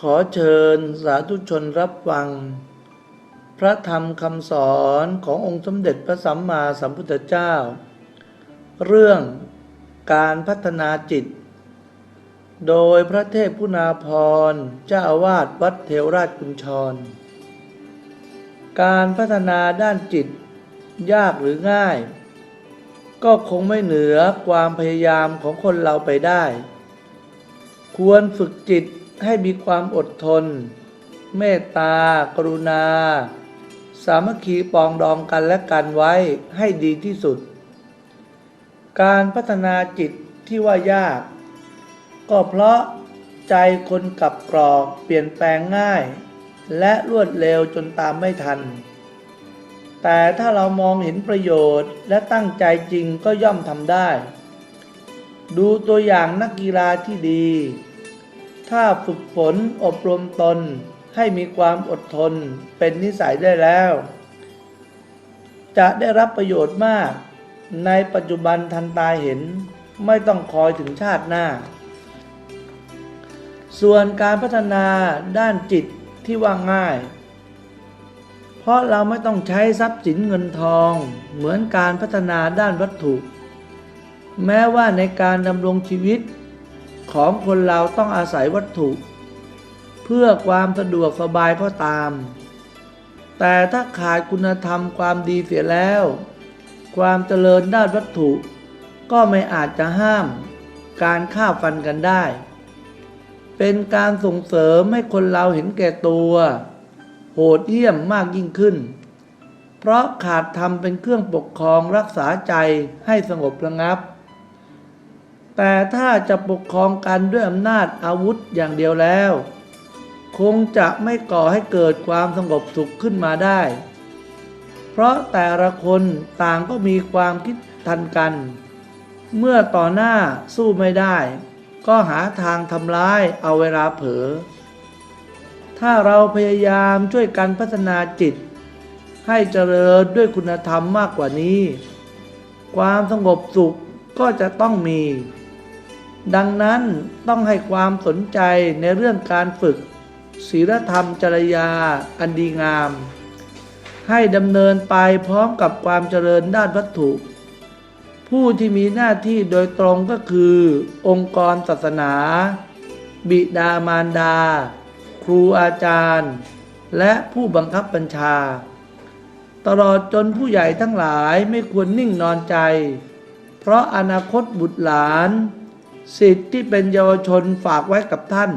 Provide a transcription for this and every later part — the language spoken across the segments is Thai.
ขอเชิญสาธุชนรับฟัง พระธรรมคำสอนขององค์สมเด็จพระสัมมาสัมพุทธเจ้า เรื่องการพัฒนาจิต โดยพระเทพพุนาพรเจ้าอาวาสวัดเทวราชกุญชร การพัฒนาด้านจิตยากหรือง่าย ก็คงไม่เหนือความพยายามของคนเราไปได้ ควรฝึกจิต ให้มีความอดทน เมตตา กรุณา สามัคคีปองดองกันและกันไว้ให้ดีที่สุด การพัฒนาจิตที่ว่ายาก ก็เพราะใจคนกับกรอกเปลี่ยนแปลงง่าย และรวดเร็วจนตามไม่ทัน แต่ถ้าเรามองเห็นประโยชน์และตั้งใจจริงก็ย่อมทำได้ ดูตัวอย่างนักกีฬาที่ดี ถ้าฝึกฝนอบรมตนให้มีความอดทนเป็นนิสัยได้แล้ว จะได้รับประโยชน์มาก ในปัจจุบันทันตาเห็นไม่ต้องคอยถึงชาติหน้า ส่วนการพัฒนาด้านจิตที่ว่าง่าย เพราะเราไม่ต้องใช้ทรัพย์สินเงินทองเหมือนการพัฒนาด้านวัตถุ แม้ว่าในการดำรงชีวิต ของคนเราต้องอาศัยวัตถุ เพื่อความสะดวกสบายก็ตาม แต่ถ้าขาดคุณธรรมความดีเสียแล้ว ความเจริญด้านวัตถุ ก็ไม่อาจจะห้าม การฆ่าฟันกันได้ เป็นการส่งเสริมให้คนเราเห็นแก่ตัว โหดเหี้ยมมากยิ่งขึ้น เพราะขาดธรรมเป็นเครื่องปกครองรักษาใจให้สงบระงับ แต่ถ้าจะปกครองกันด้วยอำนาจอาวุธอย่างเดียวแล้ว คงจะไม่ก่อให้เกิดความสงบสุขขึ้นมาได้ เพราะแต่ละคนต่างก็มีความคิดทันกัน เมื่อต่อหน้าสู้ไม่ได้ ก็หาทางทำร้ายเอาเวลาเผลอ ถ้าเราพยายามช่วยกันพัฒนาจิต ให้เจริญด้วยคุณธรรมมากกว่านี้ ความสงบสุขก็จะต้องมี ดังนั้นต้องให้ความสนใจในเรื่องการฝึกศีลธรรมจริยาอันดีงาม ให้ดำเนินไปพร้อมกับความเจริญด้านวัตถุ ผู้ที่มีหน้าที่โดยตรงก็คือ องค์กรศาสนา บิดามารดา ครูอาจารย์ และผู้บังคับบัญชา ตลอดจนผู้ใหญ่ทั้งหลายไม่ควรนิ่งนอนใจ เพราะอนาคตบุตรหลาน สิทธิ์ที่เป็นเยาวชนฝากไว้กับท่าน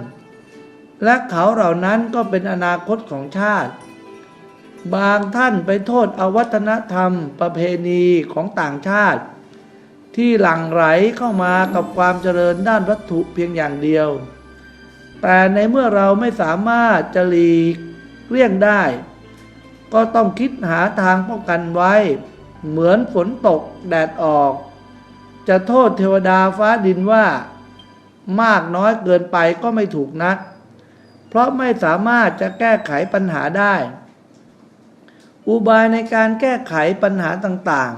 และเขาเหล่านั้นก็เป็นอนาคตของชาติ บางท่านไปโทษอวัฒนธรรมประเพณีของต่างชาติ ที่หลั่งไหลเข้ามากับความเจริญด้านวัตถุเพียงอย่างเดียว แต่ในเมื่อเราไม่สามารถจะหลีกเลี่ยงได้ ก็ต้องคิดหาทางป้องกันไว้ เหมือนฝนตกแดดออก จะโทษเทวดาฟ้าดินว่ามากน้อยเกินไปก็ไม่ถูกนัก เพราะไม่สามารถจะแก้ไขปัญหาได้ อุบายในการแก้ไขปัญหาต่าง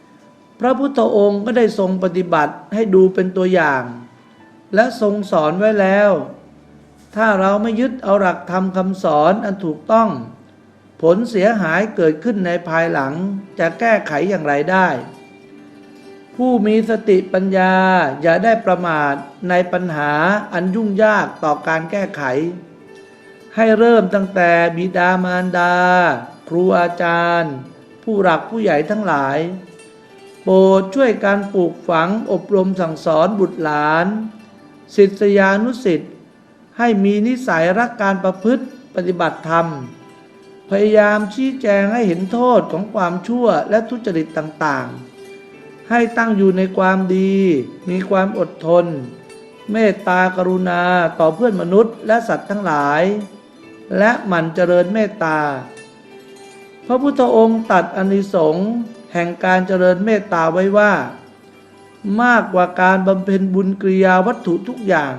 ๆ พระพุทธองค์ก็ได้ทรงปฏิบัติให้ดูเป็นตัวอย่าง และทรงสอนไว้แล้ว ถ้าเราไม่ยึดเอาหลักธรรมคำสอนอันถูกต้อง ผลเสียหายเกิดขึ้นในภายหลังจะแก้ไขอย่างไรได้ ผู้มีสติปัญญาอย่าได้ประมาทในปัญหาอันยุ่งยากต่อการแก้ไข ให้เริ่มตั้งแต่บิดามารดา ครูอาจารย์ ผู้หลักผู้ใหญ่ทั้งหลาย โปรดช่วยการปลูกฝังอบรมสั่งสอนบุตรหลานศิษยานุศิษย์ให้มีนิสัยรักการประพฤติปฏิบัติธรรม พยายามชี้แจงให้เห็นโทษของความชั่วและทุจริตต่างๆ ให้ตั้งอยู่ในความดี มีความอดทน เมตตากรุณาต่อเพื่อนมนุษย์และสัตว์ทั้งหลาย และหมั่นเจริญเมตตา พระพุทธองค์ตัดอานิสงส์แห่งการเจริญเมตตาไว้ว่า มากกว่าการบำเพ็ญบุญกริยาวัตถุทุกอย่าง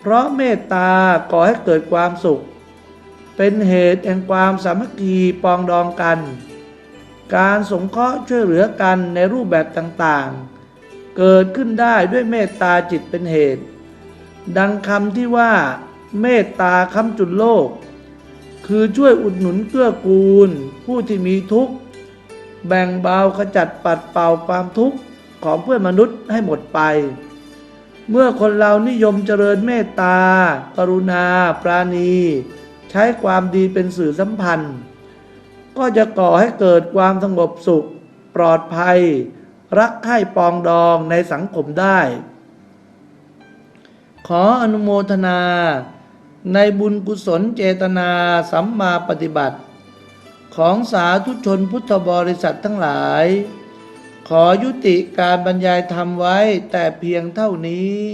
เพราะเมตตาก่อให้เกิดความสุข เป็นเหตุแห่งความสามัคคีปองดองกัน การสงเคราะห์ช่วยเหลือกันในรูปแบบต่างๆ เกิดขึ้นได้ด้วยเมตตาจิตเป็นเหตุ ดังคำที่ว่า เมตตาค้ำจุนโลก คือช่วยอุดหนุนเกื้อกูล ผู้ที่มีทุกข์ แบ่งเบาขจัดปัดเป่าความทุกข์ของเพื่อนมนุษย์ให้หมดไป เมื่อคนเรานิยมเจริญเมตตา กรุณา ปราณี ใช้ความดีเป็นสื่อสัมพันธ์ ก็จะก่อให้เกิดความสงบสุข ปลอดภัย รักใคร่ปองดองในสังคมได้ ขออนุโมทนา ในบุญกุศลเจตนาสัมมาปฏิบัติ ของสาธุชนพุทธบริษัททั้งหลาย ขอยุติการบรรยายธรรมไว้แต่เพียงเท่านี้